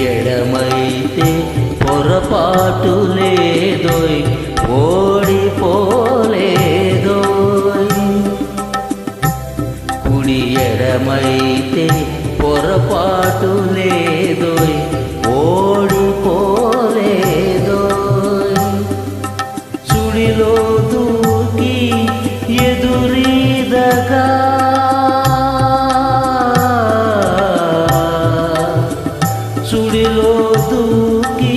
ఎడమైతే పొరపాటు లేదోయ్ ఓడిపోలేదోయ్. కుడి ఎడమైతే పొరపాటు లేదోయ్ సుడిలో దూకి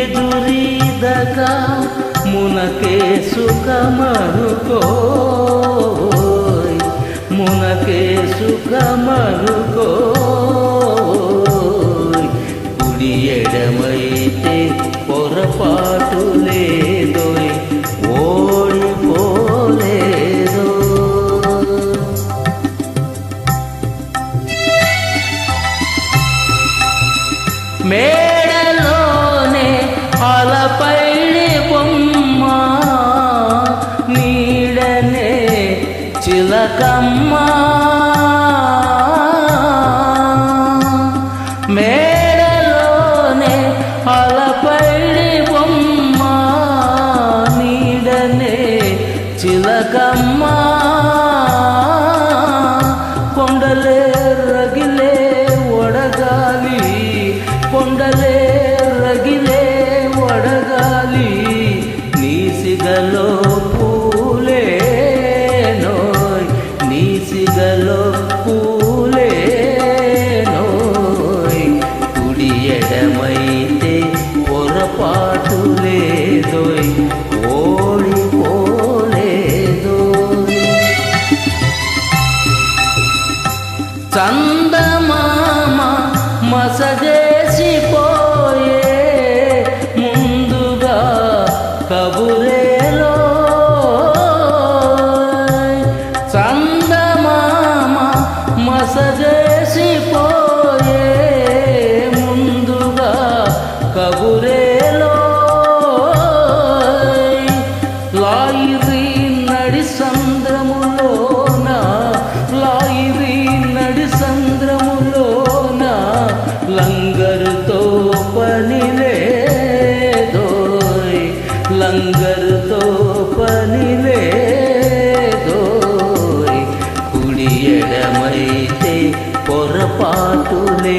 ఎదురీదగా మునకే సుఖమనుకోయ్ మునకే సుఖమనుకోయ్ కుడి ఎడమైతే పొరపాటు మేడలోనే అలపైడి బొమ్మ నీడనే చిలకమ్మ. మేడలోనే అలపైడి బొమ్మ నీడనే చిలకమ్మ. సిగలో పూలే నీ సిగలో పూలే కుడి ఎడమైతే పొరపాటు లేదోయ్ ఓడిపోలేదోయ్. పాటులే.